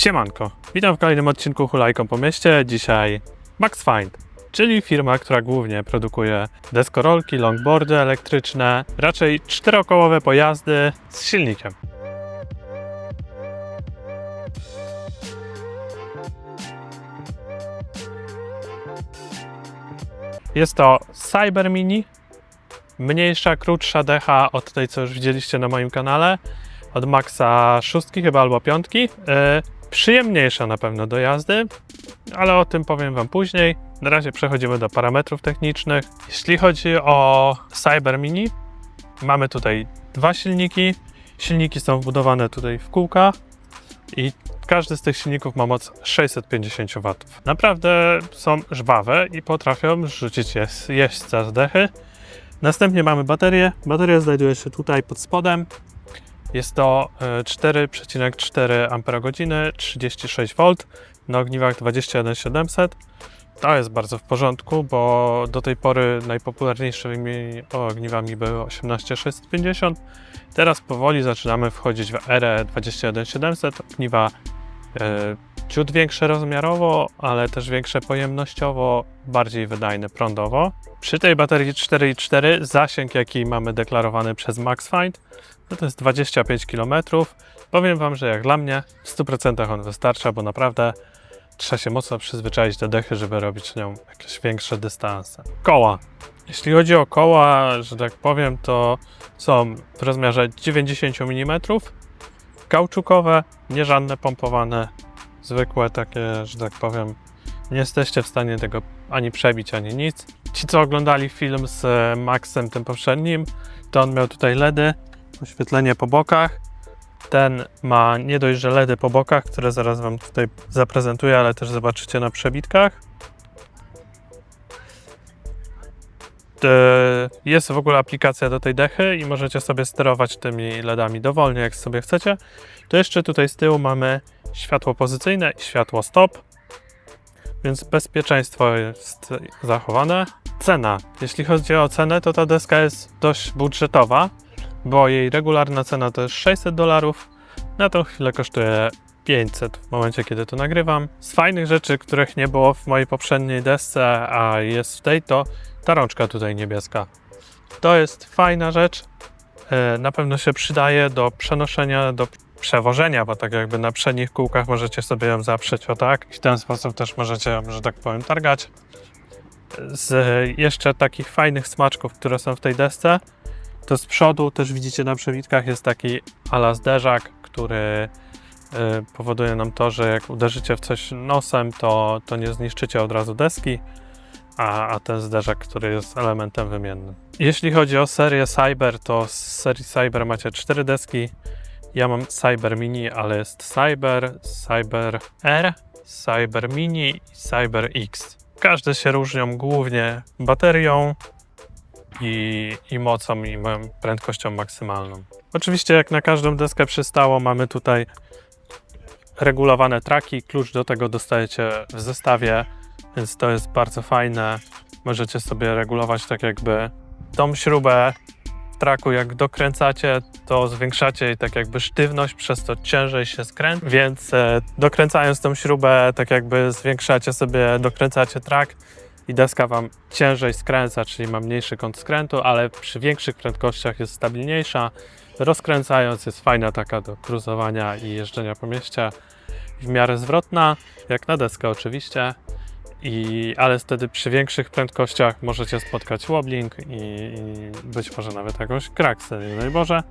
Siemanko, witam w kolejnym odcinku Hulajką po mieście. Dzisiaj Max Find, czyli firma, która głównie produkuje deskorolki, longboardy elektryczne, raczej czterokołowe pojazdy z silnikiem. Jest to Cyber Mini, mniejsza, krótsza decha od tej, co już widzieliście na moim kanale od Maxa szóstki chyba albo piątki. E, przyjemniejsza na pewno do jazdy, ale o tym powiem Wam później. Na razie przechodzimy do parametrów technicznych. Jeśli chodzi o Cyber Mini, mamy tutaj dwa silniki. Silniki są wbudowane tutaj w kółka i każdy z tych silników ma moc 650 W. Naprawdę są żwawe i potrafią rzucić jeź- jeźdźca z dechy. Następnie mamy baterię. Bateria znajduje się tutaj pod spodem. Jest to e, 4,4 Ah, 36 V na ogniwach 21700. To jest bardzo w porządku, bo do tej pory najpopularniejszymi ogniwami były 18650. Teraz powoli zaczynamy wchodzić w erę 21700. Ogniwa e, ciut większe rozmiarowo, ale też większe pojemnościowo, bardziej wydajne prądowo. Przy tej baterii 4,4 zasięg, jaki mamy deklarowany przez MaxFind, no to jest 25 km. Powiem Wam, że jak dla mnie w 100% on wystarcza, bo naprawdę trzeba się mocno przyzwyczaić do dechy, żeby robić nią jakieś większe dystanse. Koła. Jeśli chodzi o koła, że tak powiem, to są w rozmiarze 90 mm, kauczukowe, nie żadne pompowane, zwykłe takie, że tak powiem, nie jesteście w stanie tego ani przebić, ani nic. Ci, co oglądali film z e, Maxem tym poprzednim, to on miał tutaj LEDy, oświetlenie po bokach. Ten ma nie dość, że LEDy po bokach, które zaraz Wam tutaj zaprezentuję, ale też zobaczycie na przebitkach. Jest w ogóle aplikacja do tej dechy i możecie sobie sterować tymi LEDami dowolnie, jak sobie chcecie. To jeszcze tutaj z tyłu mamy światło pozycyjne i światło stop, więc bezpieczeństwo jest zachowane. Cena. Jeśli chodzi o cenę, to ta deska jest dość budżetowa bo jej regularna cena to jest 600 dolarów. Na tą chwilę kosztuje 500 w momencie, kiedy to nagrywam. Z fajnych rzeczy, których nie było w mojej poprzedniej desce, a jest w tej, to ta rączka tutaj niebieska. To jest fajna rzecz. E, Na pewno się przydaje do przenoszenia, do przewożenia, bo tak jakby na przednich kółkach możecie sobie ją zaprzeć o tak i w ten sposób też możecie ją, że tak powiem, targać. Z jeszcze takich fajnych smaczków, które są w tej desce, to z przodu też widzicie na przewitkach jest taki ala zderzak, który y, powoduje nam to, że jak uderzycie w coś nosem, to, to nie zniszczycie od razu deski, a, a ten zderzak, który jest elementem wymiennym. Jeśli chodzi o serię Cyber, to z serii Cyber macie cztery deski. Ja mam Cyber Mini, ale jest Cyber, Cyber R, Cyber Mini i Cyber X. Każde się różnią głównie baterią, i, i mocą i prędkością maksymalną. Oczywiście jak na każdą deskę przystało mamy tutaj regulowane traki, klucz do tego dostajecie w zestawie, więc to jest bardzo fajne. Możecie sobie regulować tak jakby tą śrubę traku jak dokręcacie, to zwiększacie jej tak jakby sztywność, przez to ciężej się skręca, więc e, dokręcając tą śrubę tak jakby zwiększacie sobie, dokręcacie trak i deska Wam ciężej skręca, czyli ma mniejszy kąt skrętu, ale przy większych prędkościach jest stabilniejsza. Rozkręcając jest fajna taka do cruzowania i jeżdżenia po mieście. W miarę zwrotna, jak na deskę oczywiście. I, ale wtedy przy większych prędkościach możecie spotkać wobbling i, i być może nawet jakąś kraksę, nie daj Boże.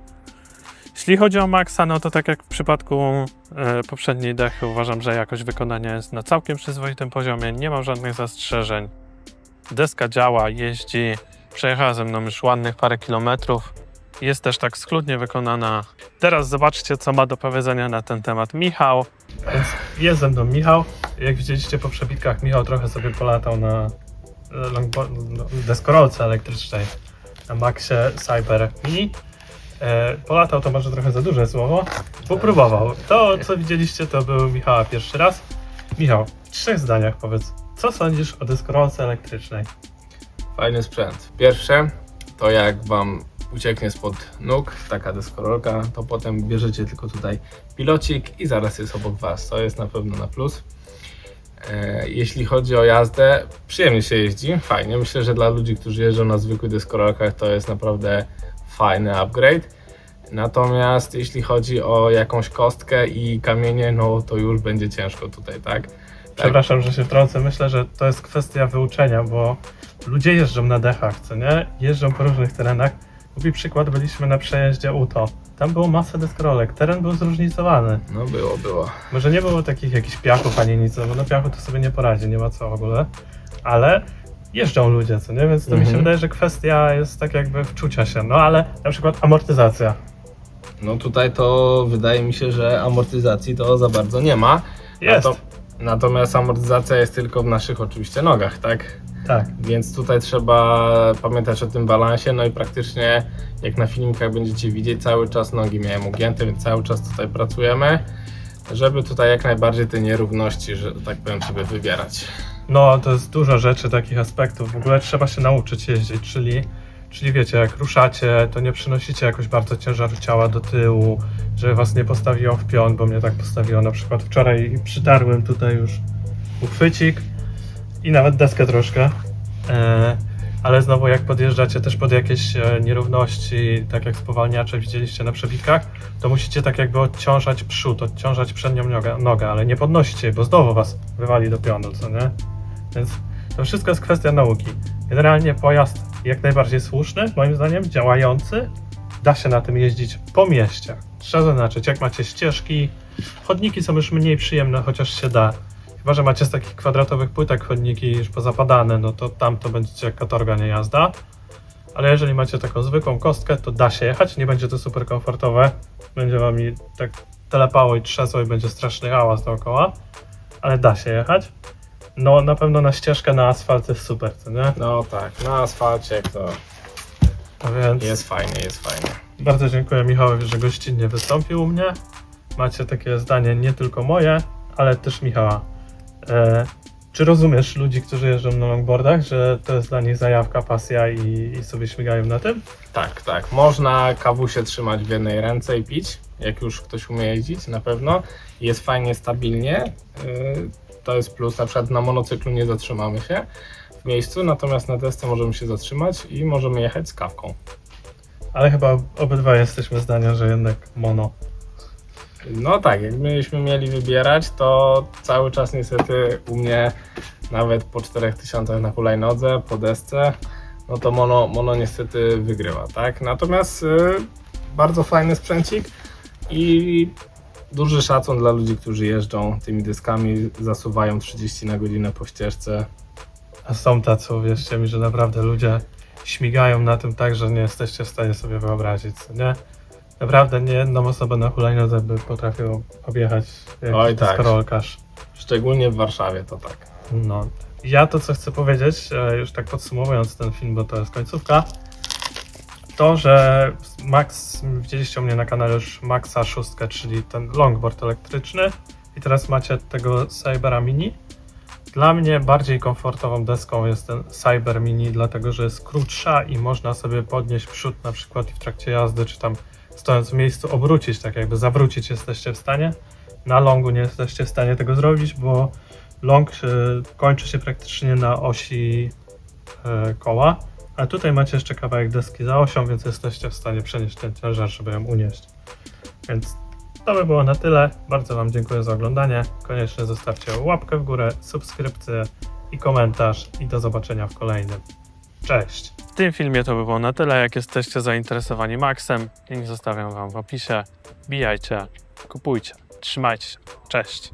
Jeśli chodzi o Maxa, no to tak jak w przypadku e, poprzedniej dechy, uważam, że jakość wykonania jest na całkiem przyzwoitym poziomie, nie mam żadnych zastrzeżeń. Deska działa, jeździ, przejechała ze mną już ładnych parę kilometrów. Jest też tak schludnie wykonana. Teraz zobaczcie, co ma do powiedzenia na ten temat Michał. Więc jest ze mną Michał. Jak widzieliście po przebitkach, Michał trochę sobie polatał na e, no, deskorolce elektrycznej na Maxie Cyber Mini. E, polatał to może trochę za duże słowo. Popróbował. To, co widzieliście, to był Michała pierwszy raz. Michał, w trzech zdaniach powiedz, co sądzisz o deskorolce elektrycznej? Fajny sprzęt. Pierwsze, to jak Wam ucieknie spod nóg taka deskorolka, to potem bierzecie tylko tutaj pilocik i zaraz jest obok Was. To jest na pewno na plus. E, Jeśli chodzi o jazdę, przyjemnie się jeździ, fajnie. Myślę, że dla ludzi, którzy jeżdżą na zwykłych deskorolkach, to jest naprawdę fajny upgrade. Natomiast jeśli chodzi o jakąś kostkę i kamienie, no to już będzie ciężko tutaj, tak? Przepraszam, że się wtrącę. Myślę, że to jest kwestia wyuczenia, bo ludzie jeżdżą na dechach, co nie? Jeżdżą po różnych terenach. Mówi przykład, byliśmy na przejeździe UTO. Tam było masę deskorolek, teren był zróżnicowany. No było, było. Może nie było takich jakichś piachów ani nic, no bo na piachu to sobie nie poradzi, nie ma co w ogóle. Ale jeżdżą ludzie, co nie? Więc to mi się Mhm. wydaje, że kwestia jest tak jakby wczucia się. No ale na przykład amortyzacja. No tutaj to wydaje mi się, że amortyzacji to za bardzo nie ma. Jest. Nato- natomiast amortyzacja jest tylko w naszych oczywiście nogach, tak? Tak. Więc tutaj trzeba pamiętać o tym balansie, no i praktycznie jak na filmikach będziecie widzieć, cały czas nogi miałem ugięte, więc cały czas tutaj pracujemy, żeby tutaj jak najbardziej te nierówności, że tak powiem, sobie wybierać. No, to jest dużo rzeczy, takich aspektów. W ogóle trzeba się nauczyć jeździć, czyli, czyli wiecie, jak ruszacie, to nie przynosicie jakoś bardzo ciężaru ciała do tyłu, żeby was nie postawiło w pion, bo mnie tak postawiło na przykład wczoraj i przytarłem tutaj już uchwycik i nawet deskę troszkę. E, ale znowu jak podjeżdżacie też pod jakieś e, nierówności, tak jak spowalniacze widzieliście na przebitkach, to musicie tak jakby odciążać przód, odciążać przednią nogę, nogę ale nie podnosicie jej, bo znowu was wywali do pionu, co nie? Więc to wszystko jest kwestia nauki. Generalnie pojazd jak najbardziej słuszny, moim zdaniem, działający. Da się na tym jeździć po mieście. Trzeba zaznaczyć, jak macie ścieżki, chodniki są już mniej przyjemne, chociaż się da. Chyba, że macie z takich kwadratowych płytek chodniki już pozapadane, no to tam to będziecie katorga, nie jazda. Ale jeżeli macie taką zwykłą kostkę, to da się jechać, nie będzie to super komfortowe. Będzie wami tak telepało i trzęsło i będzie straszny hałas dookoła, ale da się jechać. No na pewno na ścieżkę na asfalt jest super, co nie? No tak, na asfalcie to A więc jest fajnie, jest fajnie. bardzo dziękuję Michałowi, że gościnnie wystąpił u mnie. Macie takie zdanie nie tylko moje, ale też Michała. E, czy rozumiesz ludzi, którzy jeżdżą na longboardach, że to jest dla nich zajawka, pasja i, i sobie śmigają na tym? Tak, tak. Można kawusie trzymać w jednej ręce i pić, jak już ktoś umie jeździć, na pewno. Jest fajnie, stabilnie. Yy, To jest plus. Na przykład na monocyklu nie zatrzymamy się w miejscu, natomiast na desce możemy się zatrzymać i możemy jechać z kawką. Ale chyba obydwa jesteśmy zdania, że jednak mono. No tak, jakbyśmy mieli wybierać, to cały czas niestety u mnie nawet po 4000 na hulajnodze, po desce, no to mono, mono niestety wygrywa, tak? Natomiast y, bardzo fajny sprzęcik i duży szacun dla ludzi, którzy jeżdżą tymi dyskami, zasuwają 30 na godzinę po ścieżce. A są tacy, uwierzcie mi, że naprawdę ludzie śmigają na tym tak, że nie jesteście w stanie sobie wyobrazić, co nie? Naprawdę nie jedną osobę na hulajnodze by potrafił objechać jak Oj, tak. Szczególnie w Warszawie to tak. No. Ja to, co chcę powiedzieć, e, już tak podsumowując ten film, bo to jest końcówka, to, że Max, widzieliście u mnie na kanale już Maxa 6, czyli ten longboard elektryczny i teraz macie tego Cybera Mini. Dla mnie bardziej komfortową deską jest ten Cyber Mini, dlatego że jest krótsza i można sobie podnieść przód na przykład w trakcie jazdy, czy tam stojąc w miejscu obrócić, tak jakby zawrócić jesteście w stanie. Na longu nie jesteście w stanie tego zrobić, bo long e, kończy się praktycznie na osi e, koła, a tutaj macie jeszcze kawałek deski za osią, więc jesteście w stanie przenieść ten ciężar, żeby ją unieść. Więc to by było na tyle. Bardzo Wam dziękuję za oglądanie. Koniecznie zostawcie łapkę w górę, subskrypcję i komentarz i do zobaczenia w kolejnym. Cześć! W tym filmie to by było na tyle. Jak jesteście zainteresowani Maxem, link zostawiam Wam w opisie. Bijajcie, kupujcie, trzymajcie się. Cześć!